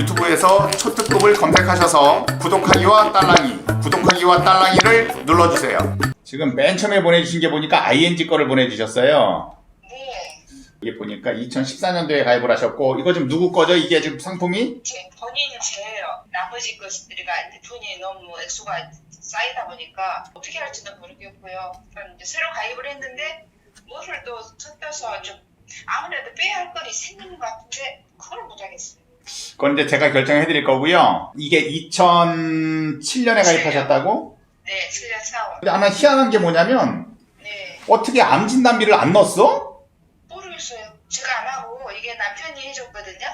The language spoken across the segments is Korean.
유튜브에서 초특급을 검색하셔서 구독하기와 딸랑이, 구독하기와 딸랑이를 눌러주세요. 지금 맨 처음에 보내주신 게 보니까 ING 거를 보내주셨어요. 네, 이게 보니까 2014년도에 가입을 하셨고 이거 지금 누구 거죠? 이게 지금 상품이? 제 본인 제예요. 나머지 것들이가 돈이 너무 액수가 쌓이다 보니까 어떻게 할지는 모르겠고요. 그럼 이제 새로 가입을 했는데 뭐를 또 섞여서 좀 아무래도 빼야 할 건이 생기는 것 같은데 그걸 못하겠어요. 그건 이제 제가 결정해 드릴 거고요. 이게 2007년에 가입하셨다고? 네, 7년 4월. 근데 하나 희한한 게 뭐냐면 네, 어떻게 암 진단비를 안 넣었어? 모르겠어요. 제가 안 하고 이게 남편이 해줬거든요.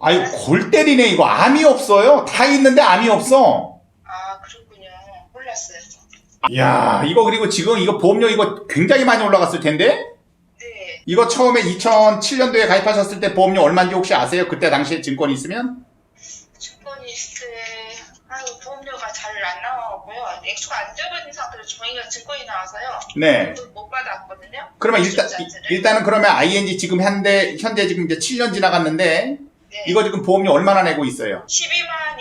아유 골 때리네 이거 암이 없어요. 다 있는데 암이 없어. 아, 그렇군요. 몰랐어요. 이야 이거 그리고 지금 이거 보험료 이거 굉장히 많이 올라갔을 텐데? 네, 이거 처음에 2007년도에 가입하셨을 때 보험료 얼마인지 혹시 아세요? 그때 당시에 증권이 있으면? 증권이 있을 때 아유 보험료가 잘 안 나오고요. 액수가 안 적어진 상태로 저희가 증권이 나와서요. 네. 돈못 받았거든요. 그러면 일단 자체를. 일단은 그러면 ING 지금 현대 현재 지금 이제 7년 지나갔는데 네. 이거 지금 보험료 얼마나 내고 있어요? 12만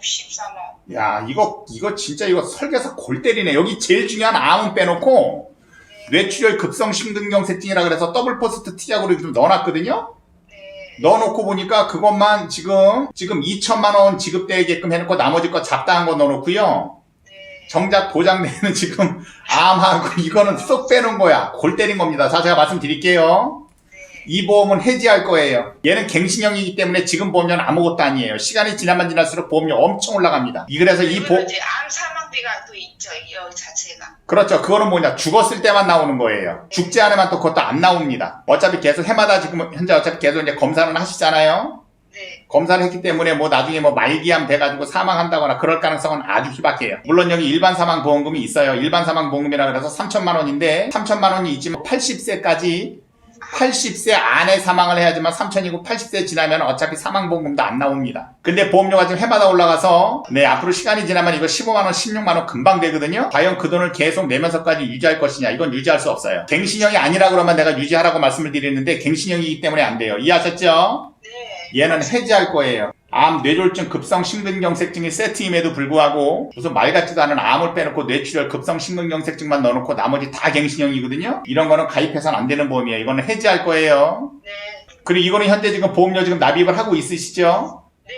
2,263원. 야 이거 이거 진짜 이거 설계사 골 때리네. 여기 제일 중요한 암은 빼놓고 뇌출혈 급성 심근경색증이라 그래서 더블 포스트 T약으로 좀 넣어놨거든요. 네. 넣어놓고 보니까 그것만 지금 지금 2천만 원 지급되게끔 해놓고 나머지 거 잡다한 거 넣어놓고요. 네. 정작 보장되는 지금 암하고 이거는 쏙 빼놓은 거야. 골 때린 겁니다. 자 제가 말씀드릴게요. 네. 이 보험은 해지할 거예요. 얘는 갱신형이기 때문에 지금 보험료는 아무것도 아니에요. 시간이 지나면 지날수록 보험료 엄청 올라갑니다. 이 그래서 이 그리고 보 이제 암 사망비가 또 있죠. 이 여기 자체가. 그렇죠. 그거는 뭐냐 죽었을 때만 나오는 거예요. 죽지 않으면 또 그것도 안 나옵니다. 어차피 계속 해마다 지금 현재 어차피 계속 이제 검사는 하시잖아요. 네. 검사를 했기 때문에 뭐 나중에 뭐 말기암 돼가지고 사망한다거나 그럴 가능성은 아주 희박해요. 물론 여기 일반 사망 보험금이 있어요. 일반 사망 보험금이라 그래서 3천만 원인데 3천만 원이 있지만 80세까지 80세 안에 사망을 해야지만 3천이고 80세 지나면 어차피 사망 보험금도 안 나옵니다. 근데 보험료가 지금 해마다 올라가서 네 앞으로 시간이 지나면 이거 15만 원, 16만 원 금방 되거든요. 과연 그 돈을 계속 내면서까지 유지할 것이냐 이건 유지할 수 없어요. 갱신형이 아니라 그러면 내가 유지하라고 말씀을 드리는데 갱신형이기 때문에 안 돼요. 이해하셨죠? 네. 얘는 해지할 거예요. 암, 뇌졸중, 급성 심근경색증이 세트임에도 불구하고 무슨 말 같지도 않은 암을 빼놓고 뇌출혈, 급성 심근경색증만 넣어놓고 나머지 다 갱신형이거든요. 이런 거는 가입해서는 안 되는 보험이에요. 이거는 해지할 거예요. 네. 그리고 이거는 현재 지금 보험료 지금 납입을 하고 있으시죠? 네.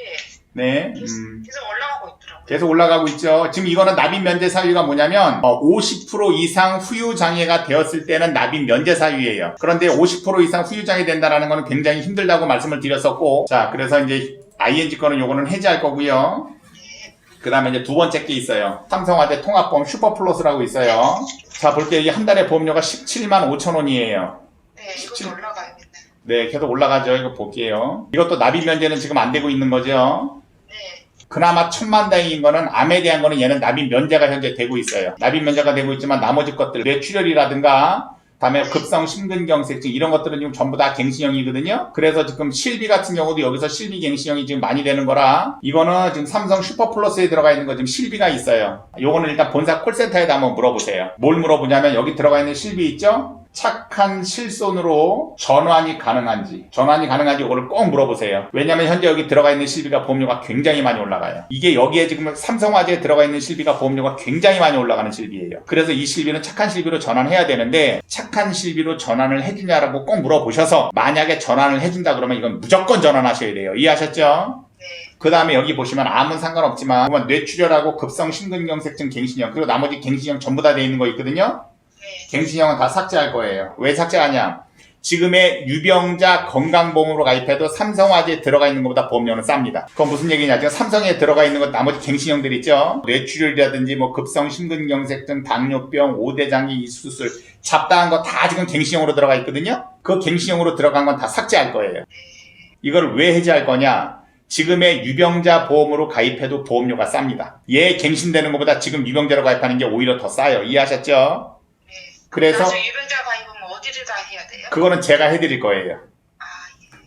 네. 계속, 음. 계속 올라가고 있더라고요. 계속 올라가고 있죠. 지금 이거는 납입 면제 사유가 뭐냐면 어, 50% 이상 후유 장애가 되었을 때는 납입 면제 사유예요. 그런데 50% 이상 후유 장애 된다라는 거는 굉장히 힘들다고 말씀을 드렸었고, 자 그래서 이제 ING 거는 요거는 해지할 거고요. 그 다음에 이제 두 번째 게 있어요. 삼성화재 통합보험 슈퍼플러스라고 있어요. 자 볼게요. 이게 한 달에 보험료가 17만 5천 원이에요. 네. 이것도 지금- 올라가야겠네. 네, 계속 올라가죠. 이거 볼게요. 이것도 납입 면제는 지금 안 되고 있는 거죠. 네. 그나마 천만 다행인 거는 암에 대한 거는 얘는 납입 면제가 현재 되고 있어요. 납입 면제가 되고 있지만 나머지 것들 뇌출혈이라든가 다음에 급성 심근경색증 이런 것들은 지금 전부 다 갱신형이거든요. 그래서 지금 실비 같은 경우도 여기서 실비 갱신형이 지금 많이 되는 거라 이거는 지금 삼성 슈퍼플러스에 들어가 있는 거 지금 실비가 있어요. 요거는 일단 본사 콜센터에다 한번 물어보세요. 뭘 물어보냐면 여기 들어가 있는 실비 있죠? 착한 실손으로 전환이 가능한지 전환이 가능한지 이거를 꼭 물어보세요 왜냐면 현재 여기 들어가 있는 실비가 보험료가 굉장히 많이 올라가요 이게 여기에 지금 삼성화재에 들어가 있는 실비가 보험료가 굉장히 많이 올라가는 실비예요 그래서 이 실비는 착한 실비로 전환해야 되는데 착한 실비로 전환을 해주냐라고 꼭 물어보셔서 만약에 전환을 해준다 그러면 이건 무조건 전환하셔야 돼요 이해하셨죠? 네. 그 다음에 여기 보시면 암은 상관없지만 뇌출혈하고 급성 심근경색증 갱신형 그리고 나머지 갱신형 전부 다 돼 있는 거 있거든요 네. 갱신형은 다 삭제할 거예요. 왜 삭제하냐? 지금의 유병자 건강보험으로 가입해도 삼성화재에 들어가 있는 것보다 보험료는 쌉니다. 그건 무슨 얘기냐? 지금 삼성에 들어가 있는 것 나머지 갱신형들 있죠? 뇌출혈이라든지 뭐 급성 심근경색증, 당뇨병, 오대장기 이수술 잡다한 거 다 지금 갱신형으로 들어가 있거든요? 그 갱신형으로 들어간 건 다 삭제할 거예요. 이걸 왜 해지할 거냐? 지금의 유병자 보험으로 가입해도 보험료가 쌉니다. 얘 갱신되는 것보다 지금 유병자로 가입하는 게 오히려 더 싸요. 이해하셨죠? 네. 그래서 유병자 가입은 어디를 다 해야 돼요? 그거는 제가 해드릴 거예요. 아, 예.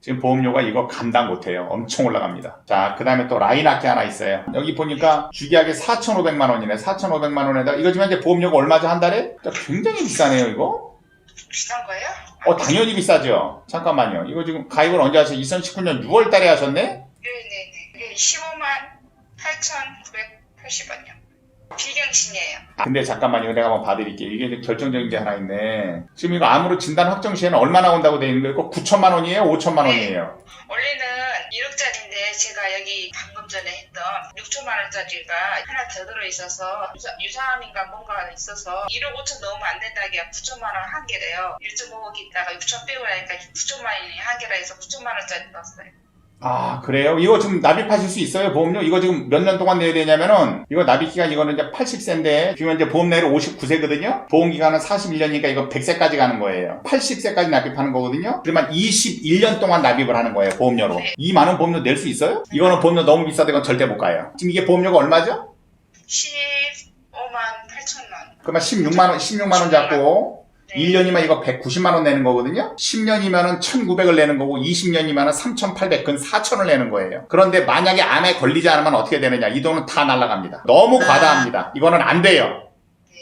지금 보험료가 이거 감당 못해요. 엄청 올라갑니다. 자, 그 다음에 또 라인 악기 하나 있어요. 여기 보니까 주계약이 4,500만 원이네. 4,500만 원에다 이거 지금 현재 보험료가 얼마죠 한 달에? 자, 굉장히 비싸네요 이거. 비싼 거예요? 어, 당연히 비싸죠. 잠깐만요. 이거 지금 가입을 언제 하셨어요? 2019년 6월 달에 하셨네? 네네네. 이게 15만 8,980원이요. 비경신이에요. 근데 잠깐만요. 내가 한번 봐드릴게요. 이게 결정적인 게 하나 있네. 지금 이거 암으로 진단 확정 시에는 얼마 나온다고 돼 있는 거예요? 9천만 원이에요? 5천만 원이에요? 원래는 1억짜리인데 제가 여기 방금 전에 했던 6천만 원짜리가 하나 더 들어있어서 유사, 유사암인가 뭔가 있어서 1억 5천 넣으면 안 된다기에 9천만 원 한 개래요. 1.5억 있다가 6천 빼고 나니까 9천만 원이 한 개라 해서 9천만 원짜리 넣었어요. 아, 그래요? 이거 지금 납입하실 수 있어요? 보험료? 이거 지금 몇 년 동안 내야 되냐면은, 이거 납입기간 이거는 이제 80세인데, 지금 이제 보험 내로 59세거든요? 보험기간은 41년이니까 이거 100세까지 가는 거예요. 80세까지 납입하는 거거든요? 그러면 21년 동안 납입을 하는 거예요, 보험료로. 네. 이 많은 보험료 낼 수 있어요? 이거는 보험료 너무 비싸다, 이건 절대 못 가요. 지금 이게 보험료가 얼마죠? 15만 8천 원. 그러면 16만원, 16만원 잡고, 네. 1년이면 이거 190만 원 내는 거거든요? 10년이면은 1900을 내는 거고, 20년이면은 3800, 근 4000을 내는 거예요. 그런데 만약에 암에 걸리지 않으면 어떻게 되느냐? 이 돈은 다 날라갑니다. 너무 과다합니다. 이거는 안 돼요. 네.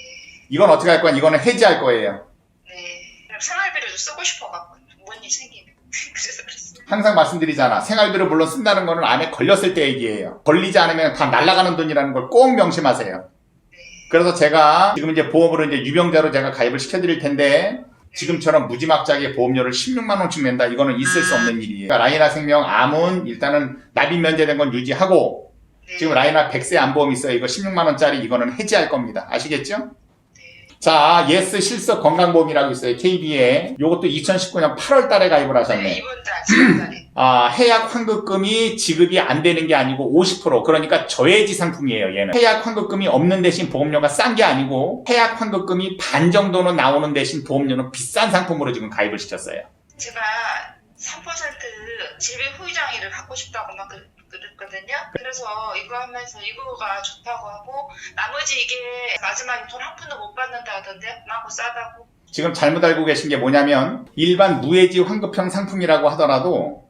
이건 어떻게 할 거야? 이거는 해지할 거예요. 네. 생활비를 좀 쓰고 싶어 갖고 뭔일 생기면 그래서 그랬어요. 항상 말씀드리잖아. 생활비를 물론 쓴다는 거는 암에 걸렸을 때 얘기예요. 걸리지 않으면 다 날라가는 돈이라는 걸 꼭 명심하세요. 그래서 제가 지금 이제 보험으로 이제 유병자로 제가 가입을 시켜드릴 텐데 지금처럼 무지막지하게 보험료를 16만 원씩 낸다. 이거는 있을 수 없는 일이에요. 그러니까 라이나 생명 암은 일단은 납입 면제된 건 유지하고 네. 지금 라이나 100세 암보험 있어요. 이거 16만 원짜리 이거는 해지할 겁니다. 아시겠죠? 네. 자, 예스 실석 건강보험이라고 있어요. KB에. 요것도 2019년 8월 달에 가입을 네, 하셨네. 이번 달, 지난 달에. 아, 해약 환급금이 지급이 안 되는 게 아니고 50% 그러니까 저해지 상품이에요, 얘는. 해약 환급금이 없는 대신 보험료가 싼 게 아니고 해약 환급금이 반 정도는 나오는 대신 보험료는 비싼 상품으로 지금 가입을 시켰어요. 제가 3% 재배 후유장애를 갖고 싶다고 막 그- 그랬거든요. 그래서 이거 하면서 이거가 좋다고 하고 나머지 이게 마지막에 돈 한 푼도 못 받는다 하던데 나고 싸다고. 지금 잘못 알고 계신 게 뭐냐면 일반 무해지 환급형 상품이라고 하더라도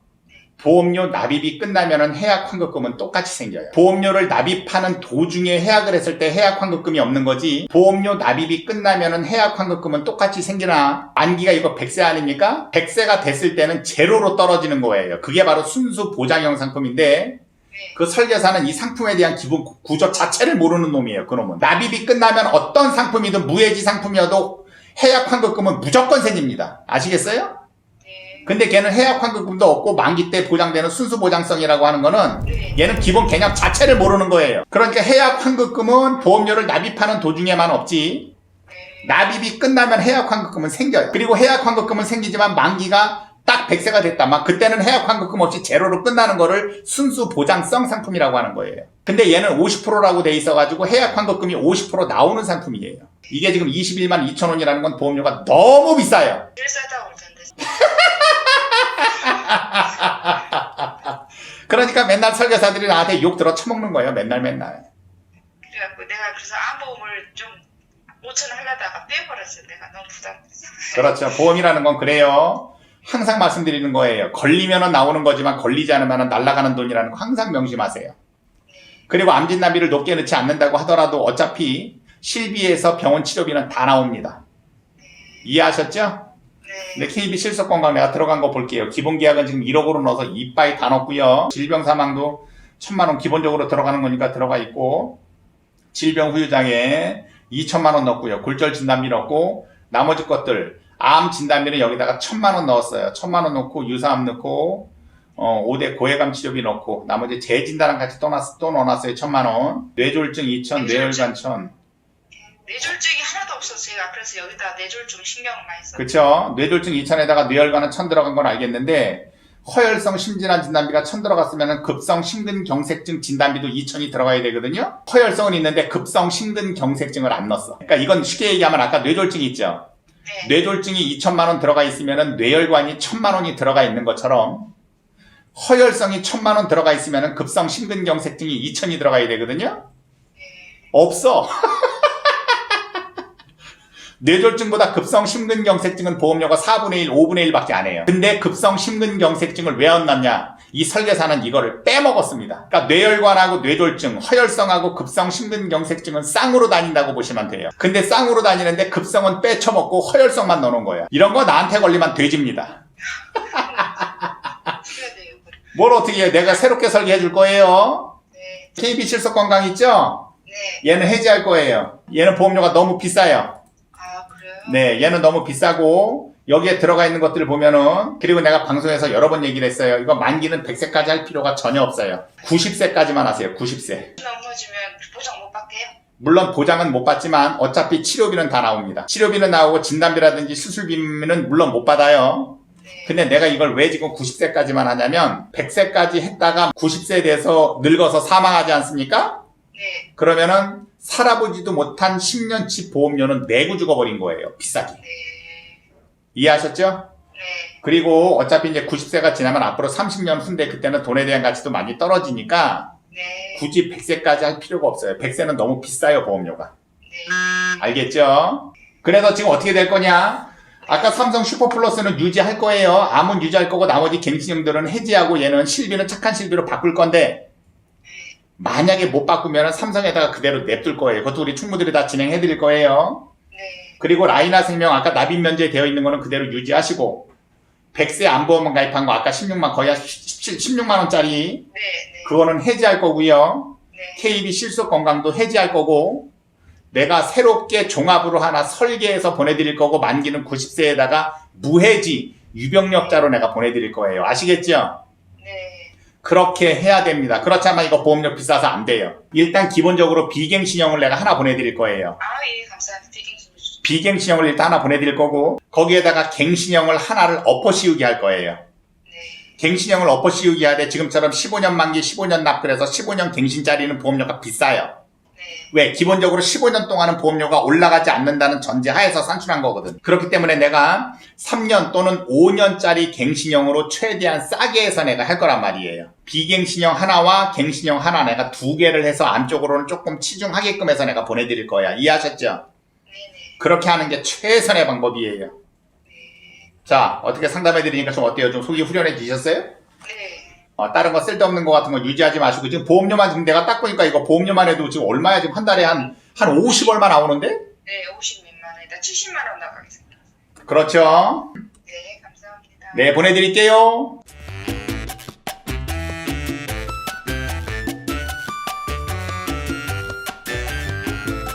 보험료 납입이 끝나면은 해약 환급금은 똑같이 생겨요. 보험료를 납입하는 도중에 해약을 했을 때 해약 환급금이 없는 거지. 보험료 납입이 끝나면은 해약 환급금은 똑같이 생기나 만기가 이거 100세 아닙니까? 100세가 됐을 때는 제로로 떨어지는 거예요. 그게 바로 순수 보장형 상품인데 네. 그 설계사는 이 상품에 대한 기본 구- 구조 자체를 모르는 놈이에요. 그놈은. 납입이 끝나면 어떤 상품이든 무해지 상품이어도 해약 환급금은 무조건 생깁니다. 아시겠어요? 네. 근데 걔는 해약 환급금도 없고 만기 때 보장되는 순수 보장성이라고 하는 거는 네. 얘는 기본 개념 자체를 모르는 거예요. 그러니까 해약 환급금은 보험료를 납입하는 도중에만 없지 네. 납입이 끝나면 해약 환급금은 생겨요. 그리고 해약 환급금은 생기지만 만기가 딱 100세가 됐다. 막 그때는 해약 환급금 없이 제로로 끝나는 거를 순수 보장성 상품이라고 하는 거예요. 근데 얘는 50%라고 돼 있어가지고 해약 환급금이 50% 나오는 상품이에요. 이게 지금 21만 2천 원이라는 건 보험료가 너무 비싸요. 제일 싸다고 그러던데. 그러니까 맨날 설계사들이 나한테 욕 들어 처먹는 거예요. 맨날 맨날. 그래갖고 내가 그래서 암보험을 좀 5천 하려다가 빼버렸어요. 내가 너무 부담돼서. 그렇죠. 보험이라는 건 그래요. 항상 말씀드리는 거예요. 걸리면은 나오는 거지만 걸리지 않으면 날아가는 돈이라는 거 항상 명심하세요. 그리고 암진단비를 높게 넣지 않는다고 하더라도 어차피 실비에서 병원 치료비는 다 나옵니다. 이해하셨죠? 네. 네, KB 실속건강 내가 들어간 거 볼게요. 기본 계약은 지금 1억으로 넣어서 이빠이 다 넣었고요. 질병 사망도 천만 원 기본적으로 들어가는 거니까 들어가 있고 질병 후유장애 2천만 원 넣었고요. 골절 진단비 넣고 나머지 것들 암 진단비는 여기다가 천만 원 넣었어요. 천만 원 넣고 유사암 넣고 어, 5대 고해감 치료비 넣고 나머지 재진단랑 같이 또, 넣, 또 넣어놨어요. 천만 원. 뇌졸중 2천, 뇌혈관 천. 뇌졸중이 하나도 없었어요. 그래서 여기다 뇌졸중 신경을 많이 써. 그쵸? 뇌졸중 2천에다가 뇌혈관은 천 들어간 건 알겠는데 허혈성 심진환 진단비가 천 들어갔으면 급성 심근경색증 진단비도 2천이 들어가야 되거든요. 허혈성은 있는데 급성 심근경색증을 안 넣었어. 그러니까 이건 쉽게 얘기하면 아까 뇌졸중 있죠. 네. 뇌졸중이 2천만 원 들어가 있으면 뇌혈관이 천만 원이 들어가 있는 것처럼 허혈성이 천만 원 들어가 있으면 급성 심근경색증이 2천이 들어가야 되거든요. 없어. 뇌졸중보다 급성 심근경색증은 보험료가 4분의 1, 5분의 1밖에 안 해요. 근데 급성 심근경색증을 왜안 넣냐? 이 설계사는 이거를 빼먹었습니다. 그러니까 뇌혈관하고 뇌졸중, 허혈성하고 급성 심근경색증은 쌍으로 다닌다고 보시면 돼요. 근데 쌍으로 다니는데 급성은 빼쳐먹고 허혈성만 넣어놓은 거예요. 이런 거 나한테 걸리면 돼집니다. 뭘 어떻게 해요? 내가 새롭게 설계해 줄 거예요. 네, KB 실속 건강 있죠? 네. 얘는 해지할 거예요. 얘는 보험료가 너무 비싸요. 네, 얘는 너무 비싸고 여기에 들어가 있는 것들을 보면은 그리고 내가 방송에서 여러 번 얘기를 했어요. 이거 만기는 100세까지 할 필요가 전혀 없어요. 90세까지만 하세요. 90세. 넘어지면 보장 못 받게요? 물론 보장은 못 받지만 어차피 치료비는 다 나옵니다. 치료비는 나오고 진단비라든지 수술비는 물론 못 받아요. 네. 근데 내가 이걸 왜 지금 90세까지만 하냐면 100세까지 했다가 90세에 돼서 늙어서 사망하지 않습니까? 네, 그러면은 살아보지도 못한 10년치 보험료는 내고 죽어버린 거예요. 비싸게. 네, 이해하셨죠? 네, 그리고 어차피 이제 90세가 지나면 앞으로 30년 후인데 그때는 돈에 대한 가치도 많이 떨어지니까 네, 굳이 100세까지 할 필요가 없어요. 100세는 너무 비싸요, 보험료가. 네. 알겠죠? 그래서 지금 어떻게 될 거냐? 아까 삼성 슈퍼플러스는 유지할 거예요. 암은 유지할 거고 나머지 갱신형들은 해지하고 얘는 실비는 착한 실비로 바꿀 건데 만약에 못 바꾸면 삼성에다가 그대로 냅둘 거예요. 그것도 우리 충무들이 다 진행해 드릴 거예요. 네, 그리고 라이나 생명 아까 납입 면제 되어 있는 거는 그대로 유지하시고 100세 안보험만 가입한 거 아까 16만 거의 한 17, 16만 원짜리 네, 네, 그거는 해지할 거고요. 네. KB 실속 건강도 해지할 거고 내가 새롭게 종합으로 하나 설계해서 보내드릴 거고 만기는 90세에다가 무해지 유병력자로 내가 보내드릴 거예요. 아시겠죠? 네. 그렇게 해야 됩니다. 그렇지 않으면 이거 보험료 비싸서 안 돼요. 일단 기본적으로 비갱 신형을 내가 하나 보내드릴 거예요. 아, 예, 감사합니다. 비갱신 주셔서. 비갱 신형을 일단 하나 보내드릴 거고 거기에다가 갱 신형을 하나를 엎어 씌우게 할 거예요. 네, 갱 신형을 엎어 씌우게 하되 지금처럼 15년 만기 15년 납 그래서 15년 갱신짜리는 보험료가 비싸요. 네, 왜? 기본적으로 15년 동안은 보험료가 올라가지 않는다는 전제하에서 산출한 거거든. 그렇기 때문에 내가 3년 또는 5년짜리 갱신형으로 최대한 싸게 해서 내가 할 거란 말이에요. 비갱신형 하나와 갱신형 하나 내가 두 개를 해서 안쪽으로는 조금 치중하게끔 해서 내가 보내드릴 거야. 이해하셨죠? 네, 네. 그렇게 하는 게 최선의 방법이에요. 자, 어떻게 상담해드리니까 좀 어때요? 좀 속이 후련해지셨어요? 네, 어, 다른 거 쓸데없는 거 같은 거 유지하지 마시고 지금 보험료만 지금 내가 딱 보니까 이거 보험료만 해도 지금 얼마야 지금 한 달에 한 한 50 얼마 나오는데? 네, 50 몇만 원에다 70만 원 나가겠습니다. 그렇죠. 네, 감사합니다. 네 보내드릴게요.